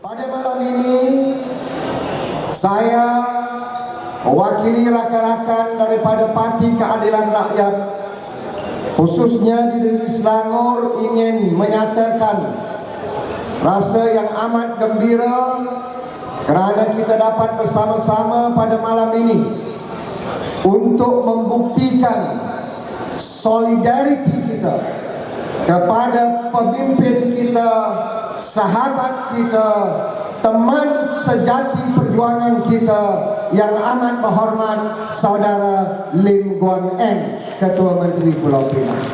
Pada malam ini saya mewakili rakan-rakan daripada Parti Keadilan Rakyat khususnya di negeri Selangor ingin menyatakan rasa yang amat gembira kerana kita dapat bersama-sama pada malam ini untuk membuktikan solidariti kita kepada pemimpin kita, sahabat kita, teman sejati perjuangan kita yang amat berhormat saudara Lim Guan Eng, Ketua Menteri Pulau Pinang.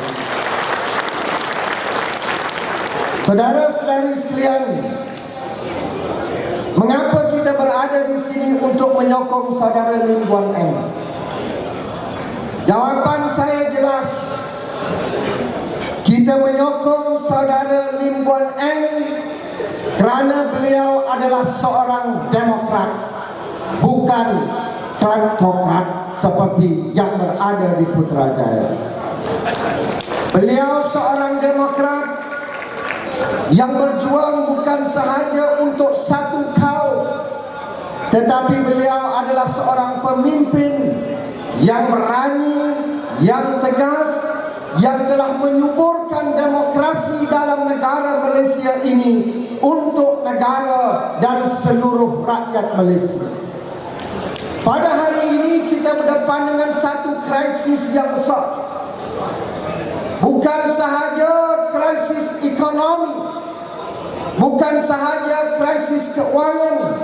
Saudara-saudari sekalian, mengapa kita berada di sini untuk menyokong saudara Lim Guan Eng? Jawapan saya jelas. Kita menyokong saudara Lim Guan Eng kerana beliau adalah seorang demokrat bukan kleptokrat seperti yang berada di Putrajaya. Beliau seorang demokrat yang berjuang bukan sahaja untuk satu kaum tetapi beliau adalah seorang pemimpin yang berani, yang tegas, yang telah menyuburkan demokrasi dalam negara Malaysia ini untuk negara dan seluruh rakyat Malaysia. Pada hari ini kita berdepan dengan satu krisis yang besar. Bukan sahaja krisis ekonomi, bukan sahaja krisis keuangan,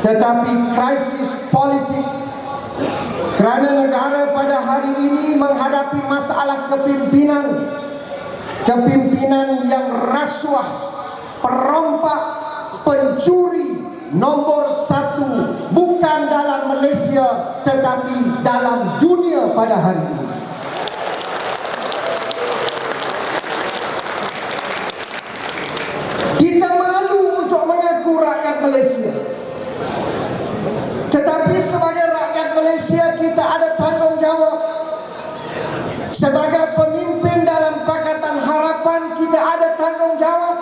tetapi krisis politik kerana negara pada hari ini menghadapi masalah kepimpinan Kepimpinan yang rasuah Perompak Pencuri Nombor satu Bukan dalam Malaysia Tetapi dalam dunia pada hari ini. Kita Sebagai pemimpin dalam Pakatan Harapan kita ada tanggungjawab.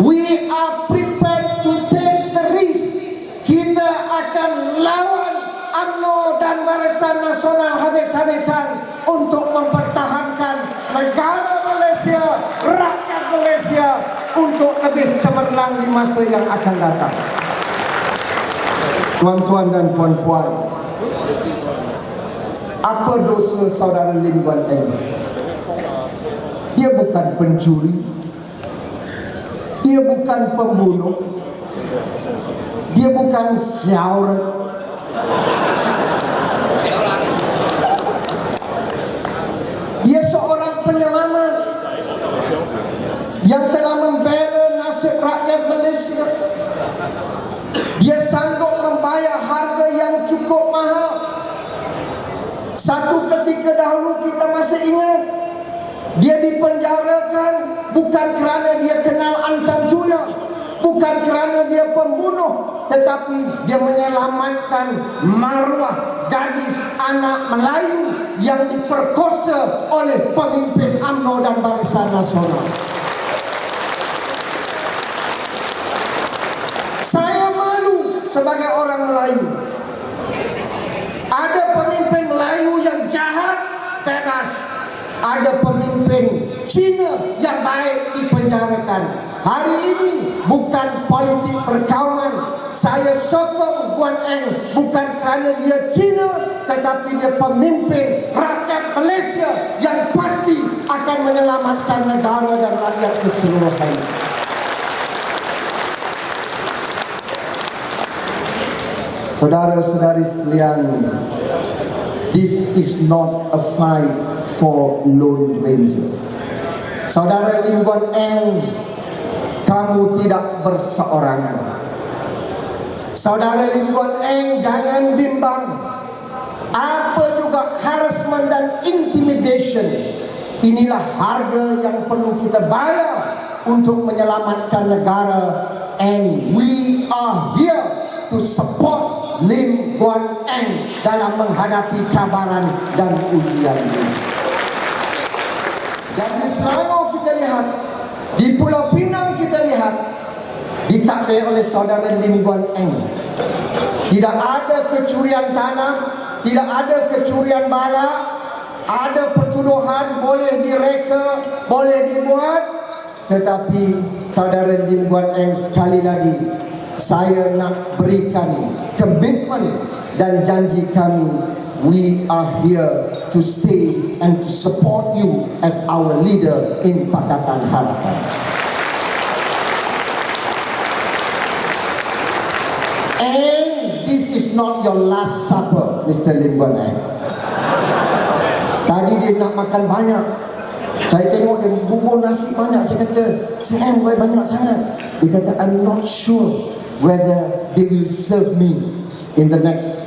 We are prepared to take the risk. Kita akan lawan UMNO dan Barisan Nasional habis-habisan Untuk mempertahankan negara Malaysia Rakyat Malaysia Untuk lebih cemerlang di masa yang akan datang. Tuan-tuan dan puan-puan Apa dosa saudara Lim Guan Eng? Dia bukan pencuri. Dia bukan pembunuh. Dia bukan siaurat Dia seorang penyelamat Yang telah membela nasib rakyat Malaysia. Dia sanggup membayar harga yang cukup mahal Satu ketika dahulu kita masih ingat Dia dipenjarakan bukan kerana dia kenal Antam Julia Bukan kerana dia pembunuh Tetapi dia menyelamatkan maruah gadis anak Melayu Yang diperkosa oleh pemimpin UMNO dan Barisan Nasional Saya malu sebagai orang Melayu. Ada Melayu yang jahat, bebas. Ada pemimpin Cina yang baik dipenjarakan. Hari ini bukan politik perkauman. Saya sokong Guan Eng bukan kerana dia Cina tetapi dia pemimpin rakyat Malaysia yang pasti akan menyelamatkan negara dan rakyat keseluruhan. Saudara-saudari sekalian, this is not a fight for Lone Ranger. Saudara Lim Guan Eng, kamu tidak berseorangan. Saudara Lim Guan Eng, jangan bimbang. Apa juga harassment dan intimidation, inilah harga yang perlu kita bayar untuk menyelamatkan negara and we are here to support Lim Guan Eng dalam menghadapi cabaran dan ujian ini. Dan di Selangor kita lihat, di Pulau Pinang kita lihat, ditakbir oleh saudara Lim Guan Eng. Tidak ada kecurian tanah, tidak ada kecurian bala, ada pertuduhan boleh direka, boleh dibuat, tetapi saudara Lim Guan Eng sekali lagi saya nak berikan komitmen dan janji kami we are here to stay and to support you as our leader in Pakatan Harapan. And this is not your last supper, Mr. Lim Guan Eng. Tadi dia nak makan banyak. Saya tengok dia bubur nasi banyak. Saya kata, boleh banyak sangat. Dia kata, I'm not sure whether they will serve me in the next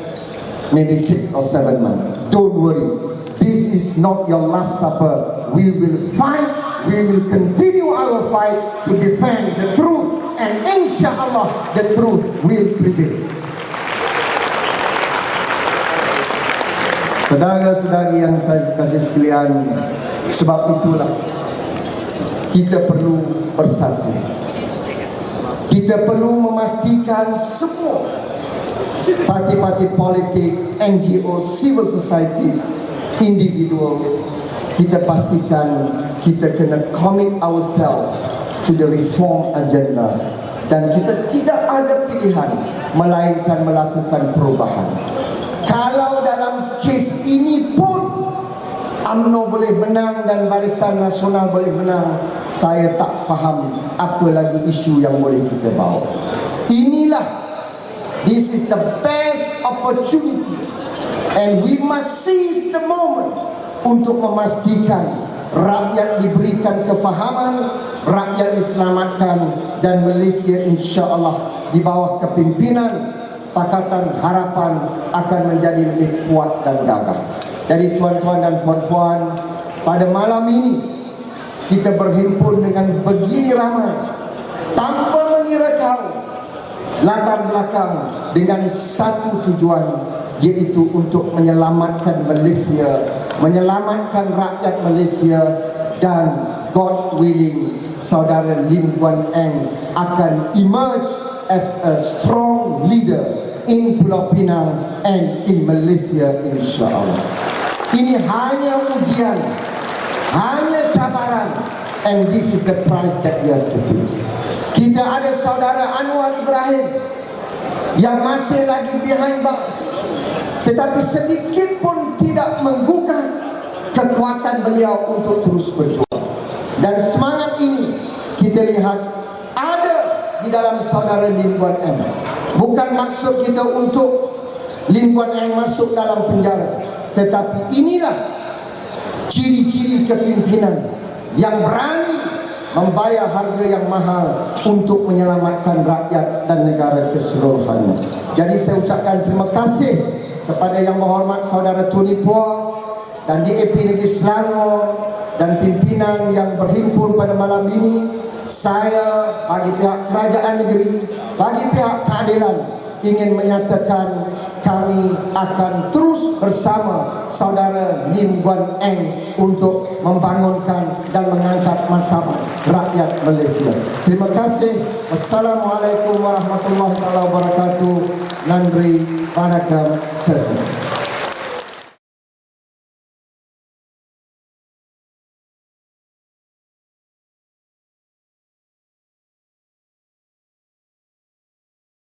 maybe six or seven months. Don't worry. This is not your last supper. We will fight. We will continue our fight to defend the truth. And inshallah, the truth will prevail. Saudara-saudari yang saya kasih sekalian, sebab itulah kita perlu bersatu. Kita perlu memastikan semua parti-parti politik, NGO, civil societies, individuals, kita pastikan kita kena commit ourselves to the reform agenda dan kita tidak ada pilihan melainkan melakukan perubahan. Kalau dalam kes ini pun UMNO boleh menang dan Barisan Nasional boleh menang, saya tak faham apa lagi isu yang boleh kita bawa. Inilah this is the best opportunity and we must seize the moment untuk memastikan rakyat diberikan kefahaman, rakyat diselamatkan dan Malaysia insya-Allah di bawah kepimpinan Pakatan Harapan akan menjadi lebih kuat dan gagah. Jadi tuan-tuan dan puan-puan, pada malam ini kita berhimpun dengan begini ramai tanpa mengira tahu latar belakang dengan satu tujuan iaitu untuk menyelamatkan Malaysia, menyelamatkan rakyat Malaysia dan God willing saudara Lim Guan Eng akan emerge as a strong leader in Pulau Pinang and in Malaysia insyaAllah. Ini hanya ujian, hanya cabaran. And this is the price that you have to pay. Kita ada saudara Anwar Ibrahim yang masih lagi behind bars tetapi sedikit pun tidak menggugat kekuatan beliau untuk terus berjuang. Dan semangat ini kita lihat ada di dalam saudara Lim Guan Eng bukan maksud kita untuk Lim Guan Eng masuk dalam penjara tetapi inilah ciri-ciri kepimpinan yang berani membayar harga yang mahal untuk menyelamatkan rakyat dan negara keseluruhannya. Jadi saya ucapkan terima kasih kepada yang berhormat saudara Tony Pua dan DAP Negeri Selangor dan pimpinan yang berhimpun pada malam ini. Saya bagi pihak kerajaan negeri, bagi pihak keadilan ingin menyatakan kami akan terus bersama saudara Lim Guan Eng untuk membangunkan dan mengangkat martabat rakyat Malaysia. Terima kasih. Assalamualaikum warahmatullahi wabarakatuh. Nandri Panakam Sesa.